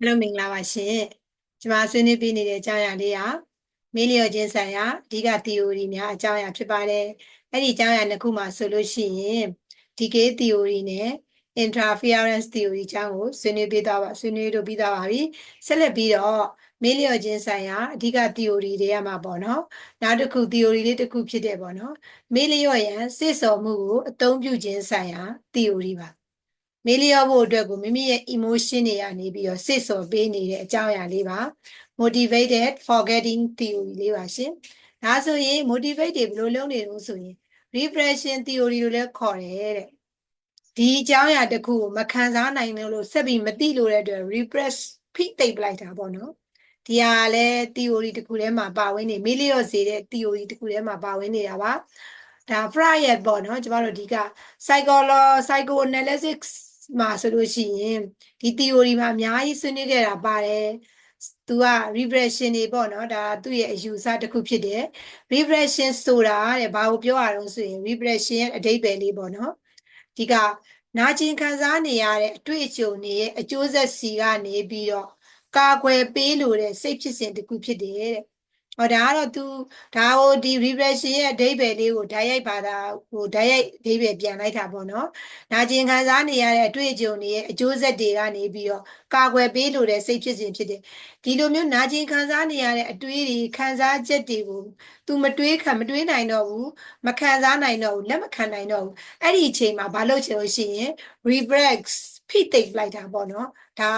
အားလုံးမင်္ဂလာပါရှင်ကျွန်မဆွေးနွေးပေးနေတဲ့အကြောင်းအရာလေးဟာမေးလျော်ခြင်းဆိုင်ရာအဓိက theory များအကြောင်းအရာဖြစ်ပါတယ်အဲ့ဒီအကြောင်းအရာနှစ်ခုမှာဆိုလို့ရှိရင် decay theory နဲ့ interference theory အကြောင်းကိုဆွေးနွေးပေးသွားပါဆွေးနွေးလို့ပြီးသွားပါပြီဆက်လက်ပြီးတော့မေးလျော်ခြင်းဆိုင်ရာအဓိက theory တွေကမှာပေါ့နော်နောက်တစ်ခု theory လေးတစ်ခုဖြစ်တယ်ပေါ့နော်မေးလျော်ရန်စစ်စော်မှုကိုအသုံးပြုခြင်းဆိုင်ရာ theory ပါ မေးလျော့ဖို့အတွက်ကိုမိမိရဲ့ emotion တွေကနေပြီးတော့စစ်စော်ပေးနေတဲ့အကြောင်းအရာလေးပါ motivated forgetting theory လေးပါရှင်ဒါဆိုရင် motivate တွေဘယ်လိုလုပ်နေလို့ဆိုရင် repression theory လို့လည်းခေါ်တယ်တဲ့ဒီအကြောင်းအရာတစ်ခုကိုမခံစားနိုင်လို့ဆက်ပြီးမသိလို့တဲ့အတွက် repress ဖိတိတ်ပလိုက်တာပေါ့နော်ဒီဟာလည်း theory တစ်ခုထဲမှာပါဝင်နေမေးလျော့စေတဲ့ theory တစ်ခုထဲမှာပါဝင်နေတာပါဒါ Freud ပေါ့နော်ကျမတို့ဒီက psychology psychoanalysis မှာဆိုလို့ရှိရင်ဒီ theory မှာအများကြီးဆွေးနွေးခဲ့တာပါတယ်သူက repression တွေပေါ့နော်ဒါသူ့ရဲ့အယူအဆတစ်ခုဖြစ်တယ် repression ဆိုတာတဲ့ဘာကိုပြောရအောင်ဆိုရင် repression ရဲ့အဓိပ္ပာယ်လေးပေါ့နော်ဒီကနာကျင်ခံစားနေရတဲ့အတွေ့အကြုံတွေရဲ့အကျိုးဆက်စီကနေပြီးတော့ကာကွယ်ပေးလို့တဲ့စိတ်ဖြစ်စဉ်တစ်ခုဖြစ်တယ်တဲ့ ဟောဒါကတော့ तू ဒါဟိုဒီ repression ရဲ့အဓိပ္ပာယ်လေးကိုဓာတ်ရိုက်ပါတာဟိုဓာတ်ရိုက်အဓိပ္ပာယ်ပြန်လိုက်တာပေါ့နော်။နာကျင်ခံစားနေရတဲ့အတွေ့အကြုံတွေရဲ့အကျိုးဆက်တွေကနေပြီးတော့ကာကွယ်ပေးလို့တဲ့စိတ်ဖြစ်စဉ်ဖြစ်တယ်။ဒီလိုမျိုးနာကျင်ခံစားနေရတဲ့အတွေးတွေခံစားချက်တွေကို तू မတွေးခံမတွေးနိုင်တော့ဘူးမခံစားနိုင်တော့ဘူးလက်မခံနိုင်တော့ဘူး။အဲ့ဒီအချိန်မှာဘာလုပ်ချင်လို့ရှိရင် reflex ဖိသိပ်လိုက်တာပေါ့နော်။ဒါ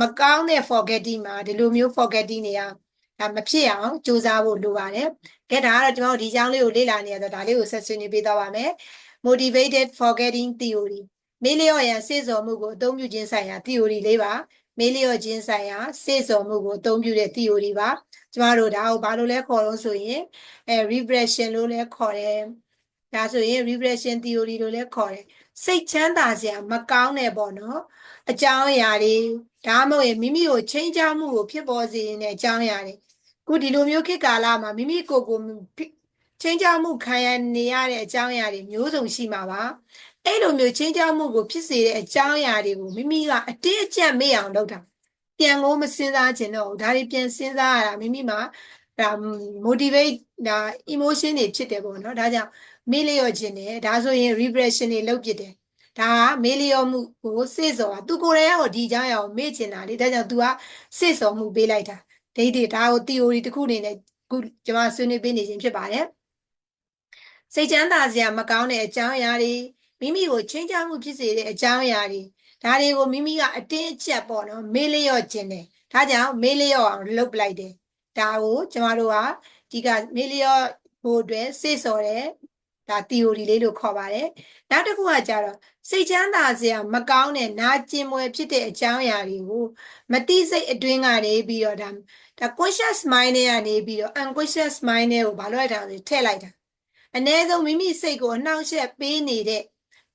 မကောင်းတဲ့ forgetting မှာဒီလိုမျိုး forgetting တွေက ဒါမဖြစ်အောင်စူးစမ်းဖို့လိုပါတယ်။ကဲဒါကတော့ကျွန်တော်တို့ဒီကြောင်းလေးကိုလေ့လာနေရတော့ဒါလေးကိုဆက်ဆွေးနွေးပေးသွားပါမယ်။ motivated forgetting theory မေးလျော့ရန်စေ့စော်မှုကိုအသုံးပြုခြင်းဆိုင်ရာ theory လေးပါ။မေးလျော့ခြင်းဆိုင်ရာစေ့စော်မှုကိုအသုံးပြုတဲ့ theory ပါ။ကျွန်တော်တို့ဒါကိုဘာလို့လဲခေါ်လို့ဆိုရင်အဲ regression လို့လည်းခေါ်တယ်။ဒါဆိုရင် regression theory လို့လည်းခေါ်တယ်။စိတ်ချမ်းသာစရာမကောင်းတဲ့ပေါ့နော်။အကြောင်းအရာတွေဒါမှမဟုတ်မိမိကိုချိန်ချမှုကိုဖြစ်ပေါ်စေတဲ့အကြောင်းအရာတွေ ခုဒီလိုမျိုးခေတ်ကာလမှာမိမိကိုယ်ကိုချင်းချောက်မှုခံရနေရတဲ့အကြောင်းအရာတွေမျိုးစုံရှိမှာပါအဲ့လိုမျိုးချင်းချောက်မှုကိုဖြစ်စေတဲ့အကြောင်းအရာတွေကိုမိမိကအတိအကျမေ့အောင်လုပ်တာပြန်ကိုမစဉ်းစားခြင်းတော့ဒါတွေပြန်စဉ်းစားရတာမိမိမှာဒါ motivate ဒါ emotion တွေဖြစ်တယ်ပေါ့နော်ဒါကြောင့်မေ့လျော့ခြင်းတယ်ဒါဆိုရင် repression တွေလုပ်ပြတယ်ဒါကမေးလျော့မှုကိုစေ့စော်တာသူကိုယ်တိုင်ကဒီအကြောင်းအရာကိုမေ့ချင်တာလေဒါကြောင့် तू ကစေ့စော်မှုပေးလိုက်တာ ဒိဋ္ဌိဒါကို theory တစ်ခုအနေနဲ့ခုကျွန်မဆွေးနွေးပေးနေခြင်းဖြစ်ပါတယ်စိတ်ချမ်းသာစရာမကောင်းတဲ့အကြောင်းအရာတွေမိမိကိုချင်းချမှုဖြစ်စေတဲ့အကြောင်းအရာတွေဒါတွေကိုမိမိကအတင်းအကျပ်ပေါ့နော်မေးလျော့ခြင်းတယ်ဒါကြောင့်မေးလျော့အောင်လုပ်ပလိုက်တယ်ဒါကိုကျမတို့ကဒီကမေးလျော့ဖို့အတွက်စေ့စော်တယ်ဒါ theory လေးလို့ခေါ်ပါတယ်နောက်တစ်ခုကကြတော့စိတ်ချမ်းသာစရာမကောင်းတဲ့နာကျင်မွယ်ဖြစ်တဲ့အကြောင်းအရာတွေကိုမတိစိတ်အတွင်းကနေပြီးတော့ဒါ ဒါ conscious mind နဲ့ကနေပြီးတော့ unconscious mind နဲ့ကိုဘာလို့ရတာလဲထည့်လိုက်တာအ ਨੇ ဆုံးမိမိစိတ်ကိုအနှောင့်အယှက်ပေးနေတဲ့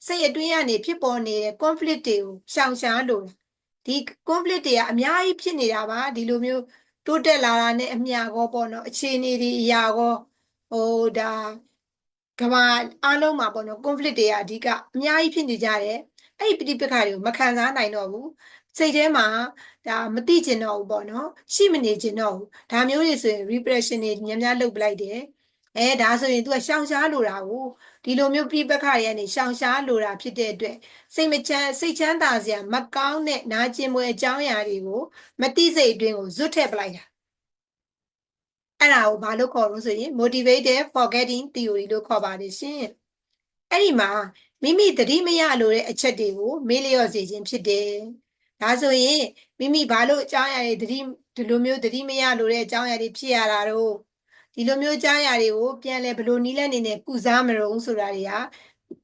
စိတ်အတွင်းကနေဖြစ်ပေါ်နေတဲ့ conflict တွေကိုရှောင်ရှားလို့ဒီ conflict တွေကအများကြီးဖြစ်နေတာပါဒီလိုမျိုးတိုးတက်လာတာနဲ့အမျှကောပေါ့နော်အခြေအနေတွေအရာကောဟိုဒါကမ္ဘာအားလုံးမှာပေါ့နော် conflict တွေကအဓိကအများကြီးဖြစ်နေကြတယ်အဲ့ဒီပြိပခါတွေကိုမခံစားနိုင်တော့ဘူးစိတ်ထဲမှာ ဒါမသိကျင်တော့ဘူးပေါ့နော်ရှိမနေကျင်တော့ဘူးဒါမျိုးတွေဆိုရင် repression တွေများများလုပ်ပလိုက်တယ်အဲဒါဆိုရင် तू ကရှောင်ရှားလိုတာကိုဒီလိုမျိုးပြိပခါတွေကနေရှောင်ရှားလိုတာဖြစ်တဲ့အတွက်စိတ်မချမ်းစိတ်ချမ်းသာစရာမကောင်းတဲ့နာကျင်မွေအကြောင်းအရာတွေကိုမသိစိတ်အတွင်းကိုဇွတ်ထည့်ပလိုက်တာအဲ့ဒါကိုဘာလို့ခေါ်လို့ဆိုရင် motivated forgetting theory လို့ခေါ်ပါတယ်ရှင်အဲ့ဒီမှာမိမိသတိမရလိုတဲ့အချက်တွေကိုမေ့လျော့စေခြင်းဖြစ်တယ် ဒါဆိုရင်မိမိဘာလို့အကြောင်းအရာတွေသတိဒီလိုမျိုးသတိမရလိုတဲ့အကြောင်းအရာတွေဖြစ်ရတာတော့ဒီလိုမျိုးအကြောင်းအရာတွေကိုပြန်လဲဘယ်လိုနီးလဲနေနဲ့ကုစားမလို့ဆိုတာတွေက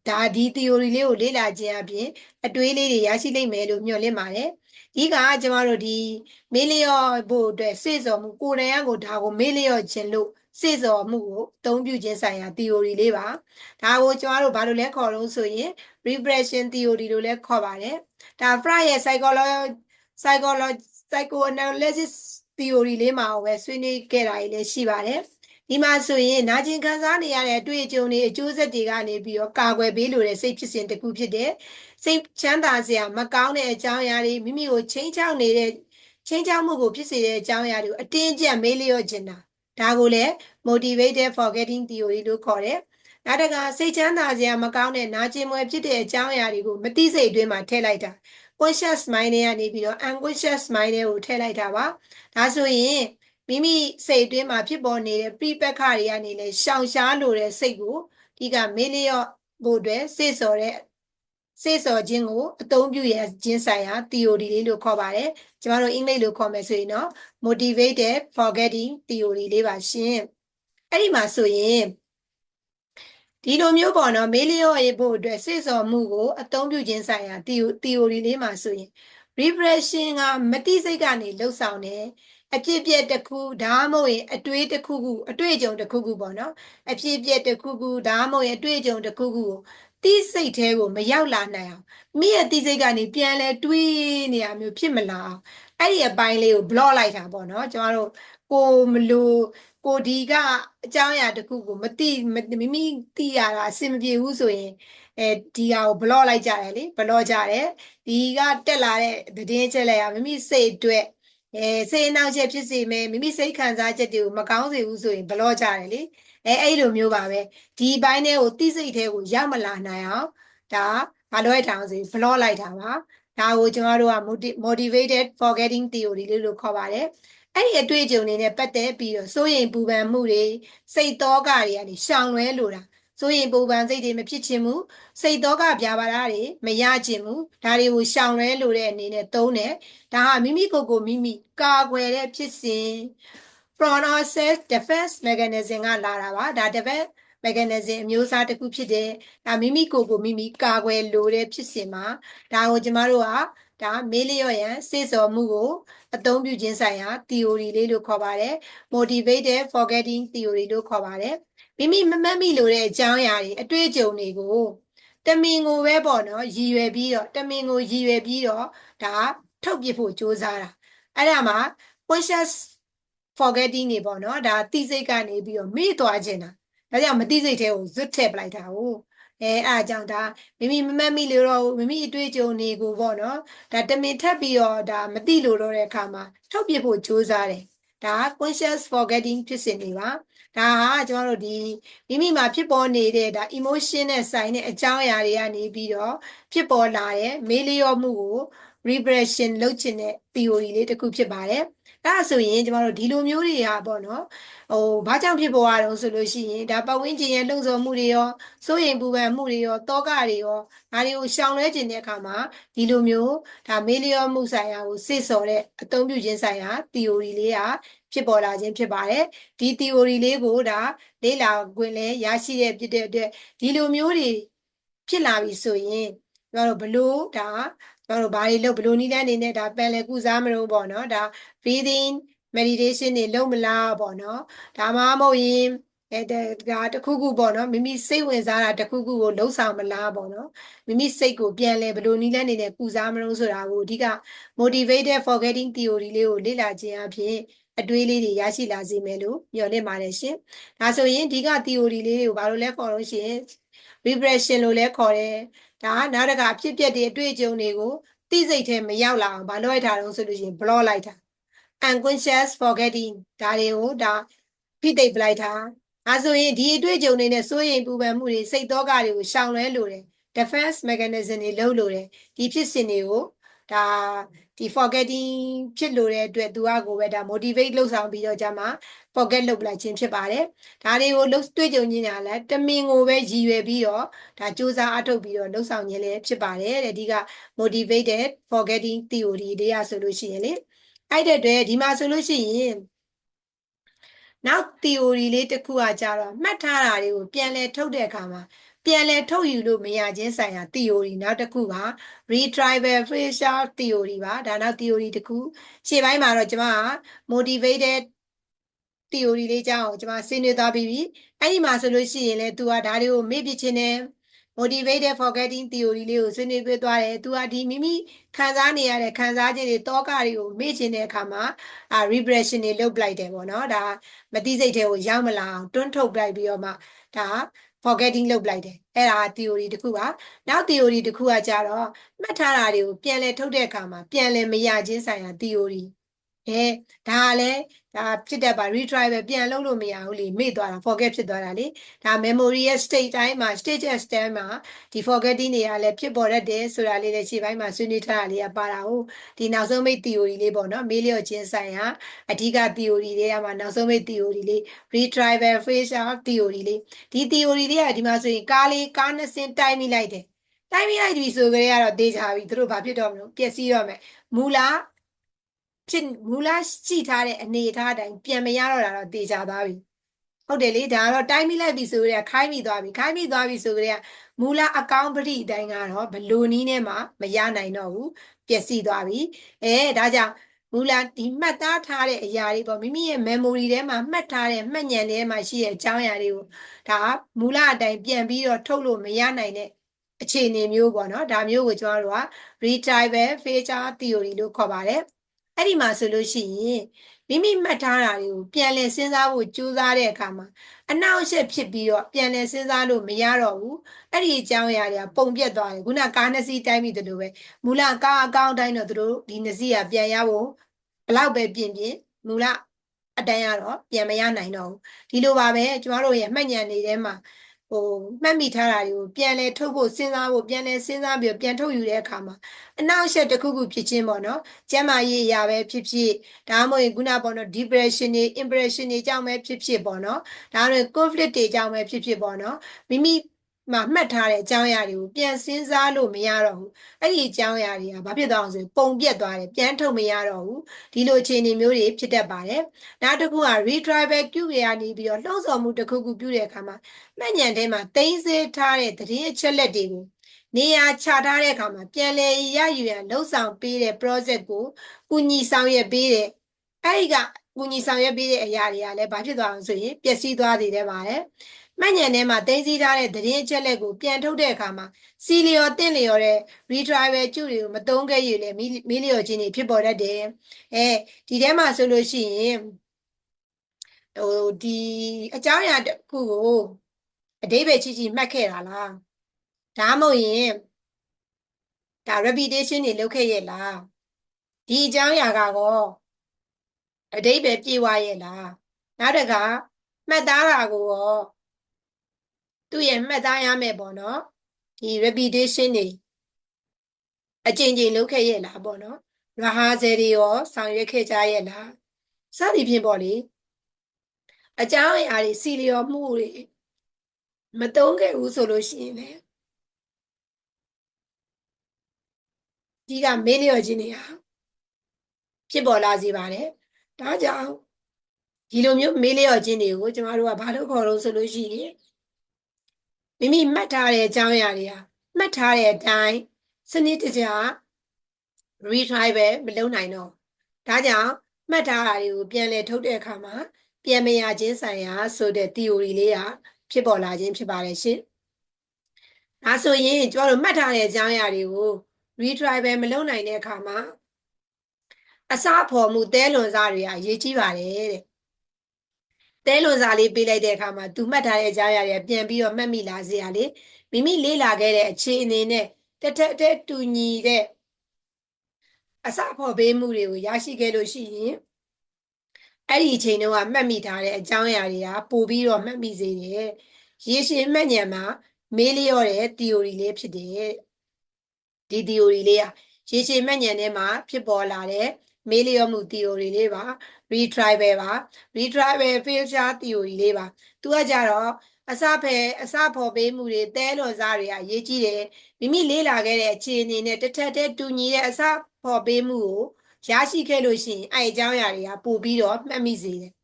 ဒါဒီ theory လေးကိုလေ့လာခြင်းအပြင်အတွေးလေးတွေရရှိလိမ့်မယ်လို့မျှော်လင့်ပါတယ်ဒီကကျမတို့ဒီမေးလျော့ဖို့အတွက်စေ့စော်မှုကိုယ်တိုင်ကကိုဒါကိုမေးလျော့ခြင်းလို့စေ့စော်မှုကိုအသုံးပြုခြင်းဆိုင်ရာ theory လေးပါဒါကိုကျမတို့ဘာလို့လဲခေါ်လို့ဆိုရင် repression theory လို့လည်းခေါ်ပါတယ် ဒါ Freud ရဲ့ psychology psychology psychoanalysis theory လေးမှာပဲဆွေးနွေးခဲ့တာကြီးလည်းရှိပါတယ်ဒီမှာဆိုရင်နာကျင်ခံစားနေရတဲ့အတွေ့အကြုံတွေအကျိုးဆက်တွေကနေပြီးတော့ကာကွယ်ပေးလို့တဲ့စိတ်ဖြစ်စဉ်တစ်ခုဖြစ်တဲ့စိတ်ချမ်းသာစရာမကောင်းတဲ့အကြောင်းအရာတွေမိမိကိုချိန်ချောက်နေတဲ့ချင်းချောက်မှုကိုဖြစ်စေတဲ့အကြောင်းအရာတွေကိုအတင်းအကျပ်မေးလျော့ခြင်းတာဒါကိုလည်း motivated forgetting theory လို့ခေါ်တယ် နောက်တစ်ခါစိတ်ချမ်းသာစရာမကောင်းတဲ့နာကျင်မွယ်ဖြစ်တဲ့အကြောင်းအရာတွေကိုမသိစိတ်အတွင်းမှာထည့်လိုက်တာ conscious mind တွေကနေပြီးတော့ unconscious mind တွေကိုထည့်လိုက်တာပါဒါဆိုရင်မိမိစိတ်အတွင်းမှာဖြစ်ပေါ်နေတဲ့ပြိပက္ခတွေကနေလေရှောင်ရှားလိုတဲ့စိတ်ကိုဒီကမေးလျော့ဖို့အတွက်စေ့စော်တဲ့စေ့စော်ခြင်းကိုအသုံးပြုရခြင်းဆိုင်ရာ theory လေးလို့ခေါ်ပါတယ်ကျမတို့အင်္ဂလိပ်လိုခေါ်မယ်ဆိုရင်တော့ motivated forgetting theory လေးပါရှင်အဲ့ဒီမှာဆိုရင် ဒီလိုမျိုးပေါ့နော်မေးလျော့ရေးဖို့အတွက်စေ့စော်မှုကိုအသုံးပြုခြင်းဆိုင်ရာ theory လေးမှာဆိုရင် repression ကမတိစိတ်ကနေလှုပ်ဆောင်တယ်အဖြစ်ပြက်တစ်ခုဒါမှမဟုတ်ရင်အတွေးတစ်ခုခုအတွေ့အကြုံတစ်ခုခုပေါ့နော်အဖြစ်ပြက်တစ်ခုခုဒါမှမဟုတ်ရင်အတွေ့အကြုံတစ်ခုခုကိုတိစိတ်သေးကိုမရောက်လာနိုင်အောင်မိရဲ့တိစိတ်ကနေပြန်လဲတွေးနေရမျိုးဖြစ်မလာအောင်အဲ့ဒီအပိုင်းလေးကို block လိုက်တာပေါ့နော်ကျွန်တော်တို့ကိုမလို့ ကိုဒီကအကြောင်းအရာတစ်ခုကိုမသိမိမိသိရတာအဆင်မပြေဘူးဆိုရင်အဲဒီဟာကို block လိုက်ကြတယ်လေ block ကြတယ်ဒီကတက်လာတဲ့သတင်းချက်လိုက်ရမိမိစိတ်အတွက်အဲစိတ်အနှောက်အယှက်ဖြစ်စေမယ်မိမိစိတ်ခံစားချက်တွေကိုမကောင်းစေဘူးဆိုရင် block ကြတယ်လေအဲအဲ့လိုမျိုးပါပဲဒီဘိုင်းတွေကိုတိစိတ်သေးကိုရောက်မလာနိုင်အောင်ဒါဘာလို့ရထားအောင်ဆိုရင် block လိုက်တာပါဒါကိုကျွန်တော်တို့က motivated forgetting theory လေးလို့ခေါ်ပါတယ် အဲ့ဒီအတွေ့အကြုံတွေနဲ့ပတ်သက်ပြီးတော့စိုးရိမ်ပူပန်မှုတွေစိတ်သောကတွေကနေရှောင်လွဲလိုတာစိုးရိမ်ပူပန်စိတ်တွေမဖြစ်ချင်ဘူးစိတ်သောကပြာပါတာတွေမရချင်ဘူးဒါတွေကိုရှောင်လွဲလိုတဲ့အနေနဲ့သုံးတယ်ဒါဟာမိမိကိုယ်ကိုမိမိကာကွယ်တဲ့ဖြစ်စဉ် process defense mechanism ကလာတာပါဒါ defense mechanism အမျိုးအစားတစ်ခုဖြစ်တယ်ဒါမိမိကိုယ်ကိုမိမိကာကွယ်လိုတဲ့ဖြစ်စဉ်မှာဒါကိုကျမတို့က ဒါမေးလျော့ရန်စေစော်မှုကိုအသုံးပြုခြင်းဆိုင်ရာ theory လေးလို့ခေါ်ပါတယ် motivated forgetting theory လို့ခေါ်ပါတယ်မိမိမမှတ်မိလို့တဲ့အကြောင်းအရာတွေအတွေ့အကြုံတွေကိုတမင်ကိုပဲပေါ့နော်ရည်ရွယ်ပြီးတော့တမင်ကိုရည်ရွယ်ပြီးတော့ဒါထုတ်ပြဖို့စ조사တာအဲ့ဒါမှာ conscious forgetting နေပေါ့နော်ဒါသိစိတ်ကနေပြီးတော့မေ့သွားခြင်းတာဒါကြောင့်မသိစိတ်ထဲကိုဇွတ်ထည့်ပလိုက်တာဟုတ် အဲအားကြောင့်ဒါမိမိမမတ်မိလို့တော့မိမိအတွေ့အကြုံတွေကိုပေါ့နော်ဒါတမင်ထပ်ပြီးတော့ဒါမသိလို့တော့တဲ့အခါမှာထုတ်ပြဖို့ကြိုးစားတယ်ဒါ conscious forgetting ဖြစ်စဉ်တွေပါဒါဟာကျွန်တော်တို့ဒီမိမိမှာဖြစ်ပေါ်နေတဲ့ဒါ emotion နဲ့ဆိုင်တဲ့အကြောင်းအရာတွေကနေပြီးတော့ဖြစ်ပေါ်လာတဲ့မေးလျော့မှုကို repression လုပ်ချင်တဲ့ theory လေးတစ်ခုဖြစ်ပါတယ်အဲ့ဒါဆိုရင်ကျမတို့ဒီလိုမျိုးတွေဟာပေါ့နော်ဟိုဘာကြောင့်ဖြစ်ပေါ်ရတော့ဆိုလို့ရှိရင်ဒါပတ်ဝန်းကျင်ရဲ့လှုံ့ဆော်မှုတွေရောစိုးရိမ်ပူပန်မှုတွေရောတောကတွေရောဒါတွေကိုရှောင်လွှဲခြင်းတဲ့အခါမှာဒီလိုမျိုးဒါမေးလျောမှုဆိုင်ရာကိုစစ်စော်တဲ့အသုံးပြုခြင်းဆိုင်ရာ theory လေးကဖြစ်ပေါ်လာခြင်းဖြစ်ပါတယ်ဒီ theory လေးကိုဒါလေ့လာခွင့်လဲရရှိတဲ့ဖြစ်တဲ့အတွက်ဒီလိုမျိုးတွေဖြစ်လာပြီဆိုရင်ကျွန်တော်တို့ဘလို့ဒါ ကျွန်တော်တို့ဘာတွေလုပ်ဘလို့နည်းလမ်းနေနဲ့ဒါပန်လေကုစားမလို့ပေါ့နော်ဒါ breathing meditation တွေလုပ်မလားပေါ့နော်ဒါမှမဟုတ်ရင်အဲဒါတခုခုပေါ့နော်မိမိစိတ်ဝင်စားတာတခုခုကိုလှုပ်ဆောင်မလားပေါ့နော်မိမိစိတ်ကိုပြန်လဲဘယ်လိုနည်းလမ်းနေနဲ့ကုစားမလို့ဆိုတာကိုအဓိက motivated forgetting theory လေးကိုလေ့လာခြင်းအပြင်အတွေးလေးတွေရရှိလာစေမယ်လို့မျှော်လင့်ပါတယ်ရှင်။ဒါဆိုရင်ဒီက theory လေးတွေကိုဘာလို့လဲခေါ်လို့ရှိရင် repression လို့လည်းခေါ်တယ် ဒါနောက်တစ်ခါဖြစ်ပျက်တွေအတွေ့အကြုံတွေကိုသိစိတ်ထဲမရောက်လာအောင်ဘာလို့လိုက်တာတော့ဆိုလို့ရှိရင် block လိုက်တာ unconscious forgetting ဒါတွေကိုဒါဖိသိပ်ပလိုက်တာအဲဆိုရင်ဒီအတွေ့အကြုံတွေနဲ့စိုးရိမ်ပူပန်မှုတွေစိတ်သောကတွေကိုရှောင်လွဲလို့တယ် defense mechanism တွေလုပ်လို့တယ်ဒီဖြစ်စဉ်တွေကို ဒါဒီ forgetting ဖြစ်လို့တဲ့အတွက်သူကကိုပဲဒါ motivate လုပ်ဆောင်ပြီးတော့じゃမှာ forget လုပ်လိုက်ခြင်းဖြစ်ပါတယ်ဒါတွေကိုလှုပ်တွေ့ကြုံခြင်းညာလဲတမင်ကိုပဲရည်ရွယ်ပြီးတော့ဒါစူးစမ်းအထုတ်ပြီးတော့လှုပ်ဆောင်ခြင်းလည်းဖြစ်ပါတယ်တဲ့ဒီက motivated forgetting theory တွေကဆိုလို့ရှိရင်လေအဲ့တဲ့အတွက်ဒီမှာဆိုလို့ရှိရင်နောက် theory လေးတစ်ခုကကြတော့မှတ်ထားတာတွေကိုပြန်လဲထုတ်တဲ့အခါမှာ ပြန်လဲထုတ်ယူလို့မရခြင်းဆိုင်ရာ theory နောက်တစ်ခုက retrieval facial theory ပါဒါနောက် theory တစ်ခုရှေ့ပိုင်းမှာတော့ကျွန်မ motivated theory လေးကြောင်းကျွန်မဆွေးနွေးသွားပြီးပြီအဲ့ဒီမှာဆိုလို့ရှိရင်လဲ तू ကဒါတွေကိုမေ့ပြခြင်းနဲ့ motivated forgetting theory လေးကိုဆွေးနွေးပြသွားတယ်သူကဒီမိမိခံစားနေရတဲ့ခံစားချက်တွေတောကတွေကိုမေ့ချင်တဲ့အခါမှာအာ repression တွေလုပ်လိုက်တယ်ပေါ့နော်ဒါမသိစိတ်တွေကိုရောက်မလာအောင်တွန်းထုတ်လိုက်ပြီးတော့မှဒါ forgetting လုပ်လိုက်တယ်အဲ့ဒါ theory တစ်ခုပါနောက် theory တစ်ခုကကြတော့မှတ်ထားတာတွေကိုပြန်လဲထုတ်တဲ့အခါမှာပြန်လဲမရခြင်းဆိုင်ရာ theory အဲဒါကလည်းဒါဖြစ်တတ်ပါ retry ပဲပြန်လုပ်လို့မရဘူးလေမေ့သွားတာ forget ဖြစ်သွားတာလေဒါ memory ရဲ့ state တိုင်းမှာ stage ရဲ့ state မှာဒီ forgetting တွေကလည်းဖြစ်ပေါ်တတ်တယ်ဆိုတာလေးလည်းရှေ့ပိုင်းမှာဆွေးနွေးထားတာလေးကပါတာဟုတ်ဒီနောက်ဆုံးမိတ် theory လေးပေါ့နော်မေးလျော့ခြင်းဆိုင်ရာအဓိက theory တွေကမှနောက်ဆုံးမိတ် theory လေး retrieval facial theory လေးဒီ theory လေးကဒီမှာဆိုရင်ကားလေးကားနှစ်စင်းတိုင်းမိလိုက်တယ်တိုင်းမိလိုက်ပြီဆိုကြရတော့တေးချပြီသူတို့ဘာဖြစ်တော့မလို့ပျက်စီးတော့မယ်မူလာ ဖြစ်မူလာရှိထားတဲ့အနေအထားအတိုင်းပြန်မရတော့တာတော့တေချာသွားပြီဟုတ်တယ်လေဒါကတော့တိုင်းမိလိုက်ပြီဆိုကြရခိုင်းမိသွားပြီခိုင်းမိသွားပြီဆိုကြရမူလာအကောင့်ပရိအတိုင်းကတော့ဘလိုနည်းနဲ့မှမရနိုင်တော့ဘူးပျက်စီးသွားပြီအဲဒါကြောင့်မူလာဒီမှတ်သားထားတဲ့အရာတွေပေါ့မိမိရဲ့ memory ထဲမှာမှတ်ထားတဲ့မှတ်ဉာဏ်ထဲမှာရှိတဲ့အကြောင်းအရာတွေကိုဒါမူလအတိုင်းပြန်ပြီးတော့ထုတ်လို့မရနိုင်တဲ့အခြေအနေမျိုးပေါ့နော်ဒါမျိုးကိုကျွန်တော်တို့က retrieval feature theory လို့ခေါ်ပါတယ် အဲ့ဒီမှာဆိုလို့ရှိရင်မိမိမှတ်ထားတာတွေကိုပြန်လည်စဉ်းစားဖို့ကြိုးစားတဲ့အခါမှာအနောက်အရှက်ဖြစ်ပြီးတော့ပြန်လည်စဉ်းစားလို့မရတော့ဘူးအဲ့ဒီအကြောင်းအရာတွေကပုံပြတ်သွားတယ်ခုနကားနှစ်စီးတိုင်းပြီးတယ်လို့ပဲမူလကားအကောင့်တိုင်းတော့သူတို့ဒီနှစ်စီးကပြန်ရဖို့ဘလောက်ပဲပြင်ပြင်မူလအတန်းရတော့ပြန်မရနိုင်တော့ဘူးဒီလိုပါပဲကျမတို့ရဲ့မှတ်ဉာဏ်တွေထဲမှာ ဟိုမှတ်မိထားတာတွေကိုပြန်လဲထုတ်ဖို့စဉ်းစားဖို့ပြန်လဲစဉ်းစားပြီးပြန်ထုတ်ယူတဲ့အခါမှာအနောက်အရှက်တစ်ခုခုဖြစ်ခြင်းပေါ့နော်ကျန်းမာရေးအရာပဲဖြစ်ဖြစ်ဒါမှမဟုတ်ခုနပေါ့နော် depression တွေ impression တွေကြောင့်ပဲဖြစ်ဖြစ်ပေါ့နော်ဒါမှမဟုတ် conflict တွေကြောင့်ပဲဖြစ်ဖြစ်ပေါ့နော်မိမိ မှာမှတ်ထားတဲ့အကြောင်းအရာတွေကိုပြန်စဉ်းစားလို့မရတော့ဘူးအဲ့ဒီအကြောင်းအရာတွေကဘာဖြစ်သွားအောင်ဆိုပုံပြက်သွားတယ်ပြန်ထုတ်မရတော့ဘူးဒီလိုအခြေအနေမျိုးတွေဖြစ်တတ်ပါတယ်နောက်တစ်ခုက retrieval cue တွေကနေပြီးတော့လှုံ့ဆော်မှုတစ်ခုခုပြုတဲ့အခါမှာမှတ်ဉာဏ်ထဲမှာသိမ်းဆည်းထားတဲ့သတင်းအချက်လက်တွေကိုနေရာချထားတဲ့အခါမှာပြန်လည်ရယူရန်လှုပ်ဆောင်ပေးတဲ့ project ကိုကူညီဆောင်ရွက်ပေးတဲ့အဲ့ဒီကကူညီဆောင်ရွက်ပေးတဲ့အရာတွေကလည်းဘာဖြစ်သွားအောင်ဆိုရင်ပျက်စီးသွားသေးတယ်ပါတယ် မှတ်ဉာဏ်ထဲမှာသိသိထားတဲ့သတင်းအချက်လက်ကိုပြန်ထုတ်တဲ့အခါမှာစီလျော်တင့်လျော်တဲ့ retrieval ကျုတွေကိုမသုံးခဲ့ရလေမီလျော်ခြင်းတွေဖြစ်ပေါ်တတ်တယ်အဲဒီထဲမှာဆိုလို့ရှိရင်ဟိုဒီအကြောင်းအရာတစ်ခုကိုအတိပ္ပယ်ချီချီမှတ်ခဲ့တာလားဒါမှမဟုတ်ရင်ဒါ repetition တွေလုပ်ခဲ့ရဲ့လားဒီအကြောင်းအရာကတော့အတိပ္ပယ်ပြေဝရဲ့လားနောက်တစ်ခါမှတ်သားတာကိုရော သူ့ရဲ့မှတ်သားရမယ်ပေါ့နော်ဒီ repetition တွေအကျဉ်းချင်းလုပ်ခဲ့ရဲ့လားပေါ့နော် rehearsal တွေရောဆောင်ရွက်ခဲ့ကြရဲ့လားစသည်ဖြင့်ပေါ့လေအကြောင်းအရာတွေစီလျော်မှုတွေမတုံးခဲ့ဘူးဆိုလို့ရှိရင်လည်းဒီကမေးလျော်ခြင်းတွေဟာဖြစ်ပေါ်လာစေပါတယ်ဒါကြောင့်ဒီလိုမျိုးမေးလျော်ခြင်းတွေကိုကျမတို့ကဘာလို့ခေါ်လို့ဆိုလို့ရှိရင် မိမိမှတ်ထားတဲ့အကြောင်းအရာတွေဟာမှတ်ထားတဲ့အတိုင်းစနစ်တကျ retry ပဲမလုပ်နိုင်တော့ဒါကြောင့်မှတ်ထားတာတွေကိုပြန်လည်ထုတ်တဲ့အခါမှာပြန်မရခြင်းဆိုင်ရာဆိုတဲ့ theory လေးကဖြစ်ပေါ်လာခြင်းဖြစ်ပါတယ်ရှင်။ဒါဆိုရင်ကျမတို့မှတ်ထားတဲ့အကြောင်းအရာတွေကို retry ပဲမလုပ်နိုင်တဲ့အခါမှာအစားဖော်မှုတဲလွန်စားတွေကအရေးကြီးပါတယ်တဲ့။ တဲလွန်စားလေးပေးလိုက်တဲ့အခါမှာသူမှတ်ထားတဲ့အကြောင်းအရာတွေပြန်ပြီးတော့မှတ်မိလာစေရလေမိမိလေ့လာခဲ့တဲ့အခြေအနေနဲ့တက်တက်တက်တူညီတဲ့အစားဖော်ပေးမှုတွေကိုရရှိခဲ့လို့ရှိရင်အဲ့ဒီအချိန်တုန်းကမှတ်မိထားတဲ့အကြောင်းအရာတွေကပို့ပြီးတော့မှတ်မိစေတယ်ရေရှည်မှတ်ဉာဏ်မှာမေးလျော့တဲ့ theory လေးဖြစ်တယ်ဒီ theory လေးကရေရှည်မှတ်ဉာဏ်ထဲမှာဖြစ်ပေါ်လာတဲ့ မေးလျော့မှု theory လေးပါ retrieval ပါ retrieval filter theory လေးပါသူကကြတော့အစဖယ်အစဖော်ပေးမှုတွေတဲလွန်စားတွေကအရေးကြီးတယ်မိမိလေးလာခဲ့တဲ့အခြေအနေနဲ့တစ်ထက်တည်းတူညီတဲ့အစဖော်ပေးမှုကိုရရှိခဲ့လို့ရှိရင်အဲ့အကြောင်းအရာတွေကပို့ပြီးတော့မှတ်မိစေတယ်။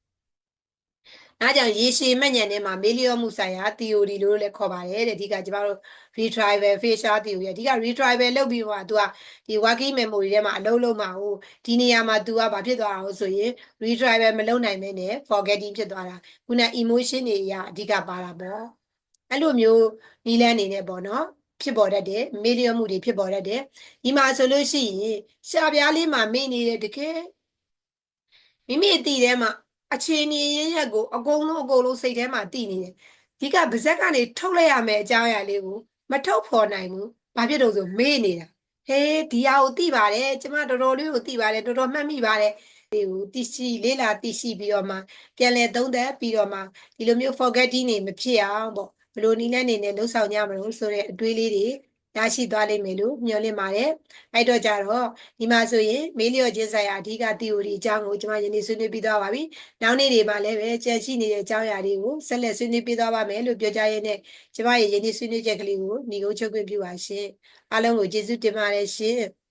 ဒါကြောင့်ရေရှည်မှတ်ဉာဏ်ထဲမှာမေးလျော့မှုဆိုင်ရာ theory လို့လည်းခေါ်ပါတယ်တဲ့။ဒီကကျမတို့ retrieval facial theory အဓိက retrieval လုပ်ပြီးတော့ तू ကဒီ working memory ထဲမှာအလုံးလုံးမှာဟိုဒီနေရာမှာ तू ကဘာဖြစ်သွားအောင်ဆိုရင် retrieval မလုပ်နိုင်မဲနဲ့ forgetting ဖြစ်သွားတာ။ခုန emotion တွေအရာအဓိကပါတာပေါ့။အဲ့လိုမျိုးနီးလန်းနေနေပေါ့နော်။ဖြစ်ပေါ်တတ်တယ်မေးလျော့မှုတွေဖြစ်ပေါ်တတ်တယ်ဒီမှာဆိုလို့ရှိရင်ရှားပြားလေးမှာမေ့နေတဲ့တကယ်မိမိအတိထဲမှာ အခြေအနေရရက်ကိုအကုန်လုံးအကုန်လုံးစိတ်ထဲမှာတည်နေတယ်ဒီကဗဇက်ကနေထုတ်လိုက်ရမယ်အကြောင်းအရာလေးကိုမထုတ်ဖော်နိုင်ဘူးဘာဖြစ်လို့ဆိုမေ့နေတာဟေးဒီဟာကိုသိပါတယ်ကျမတော်တော်လေးကိုသိပါတယ်တော်တော်မှတ်မိပါတယ်တွေကိုသိရှိလေ့လာသိရှိပြီးတော့မှပြန်လည်သုံးသပ်ပြီးတော့မှဒီလိုမျိုး forgetting တွေမဖြစ်အောင်ပေါ့ဘယ်လိုနည်းနဲ့နေနဲ့လှုပ်ဆောင်ကြမလို့ဆိုတဲ့အတွေးလေးတွေ ရရှိသွားလိမ့်မယ်လို့မျှော်လင့်ပါတယ်အဲ့တော့ကြတော့ဒီမှာဆိုရင်မေးလျော့ခြင်းဆိုင်ရာအဓိက theory အကြောင်းကိုကျွန်မယနေ့ဆွေးနွေးပြီးသွားပါပြီနောက်နေ့တွေမှာလည်းပဲကြံရှိနေတဲ့အကြောင်းအရာတွေကိုဆက်လက်ဆွေးနွေးပြီးသွားပါမယ်လို့ပြောကြားရင်းနဲ့ကျွန်မရဲ့ယနေ့ဆွေးနွေးချက်ကလေးကိုညီကုန်းချုပ်ခွင့်ပြုပါရှင်အားလုံးကိုကျေးဇူးတင်ပါတယ်ရှင်